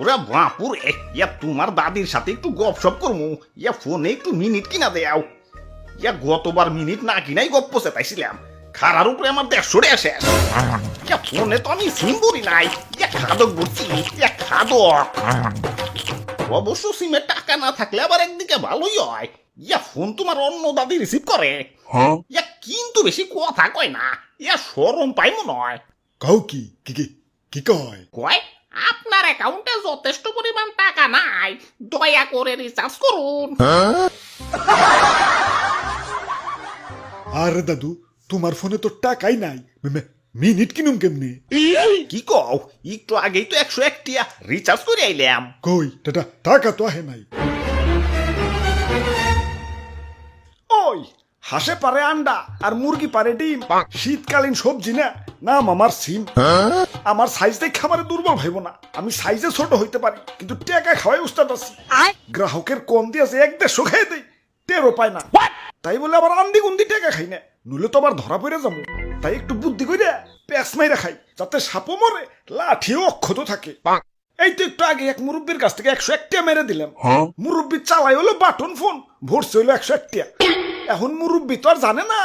ওরা বাপুরে ইয়া তোমার দাদির সাথে একটু গপসপ করমু। ইয়া ফোনে একটু মিনিট কিনা দেও ইয়া গতবার মিনিট না কিনাই গপ্প চেতাইছিলাম খারার উপরে আমার দেড়শো রে শেষ ইয়া ফোনে তো আমি সিম বলি নাই। ইয়া খাদক বলছি ইয়া খাদক। অবশ্য সিমের টাকা না থাকলে আবার একদিকে ভালোই হয়। ইয়া ফোন তোমার অন্য দাদি রিসিভ করে। ইয়া কিন্তু বেশি কথা কয় না। ইয়া সরম পাই মনে হয় কাউ কি কি? কি কয়? কয়? আপনার অ্যাকাউন্টে যথেষ্ট পরিমাণ টাকা নাই দয়া করে রিচার্জ করুন। আরে দাদু তোমার ফোনে তো টাকাই নাই। মিনিট কিনুম কেমনে? কি কও? একটু আগেই তো একশো একটিয়া রিচার্জ করে আইলাম। কই? টাটা টাকা তো আহে নাই। ওই হাসে পারে আন্ডা আর মুরগি পারে ডিম। শীতকালীন সবজি না নাম আমার সিম। আমার সাইজ দেখে আমার দুর্বল ভাইব না। আমি সাইজে ছোট হইতে পারি কিন্তু টাকা খাওয়াই উস্তাদ আছি। গ্রাহকের কম দিয়েছে এক দেড়শো খাই দেই টেরও পায় না। তাই বলে আবার আন্দি গুন্দি টাকা খাই না। নইলে তো আবার ধরা পড়ে যাব। তাই একটু বুদ্ধি করে প্যাঁচ মাইরা খাই যাতে সাপও মরে লাঠিও অক্ষত থাকে। এই তো একটু আগে এক মুরব্বীর কাছ থেকে একশো একটা মেরে দিলাম। মুরব্বী চালাই হলো বাটন ফোন ভরছে হলো একশো একটা এখন মুরব্বী তো আর জানে না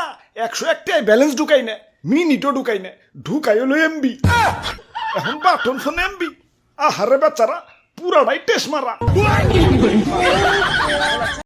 একশো একটাই ব্যালেন্স ঢুকাই না মিনিটও ঢুকাই না ঢুকাই হলো এমবি এখন বাটন ফোন এমবি আহারে বেচারা, পুরাটাই টেস মারা।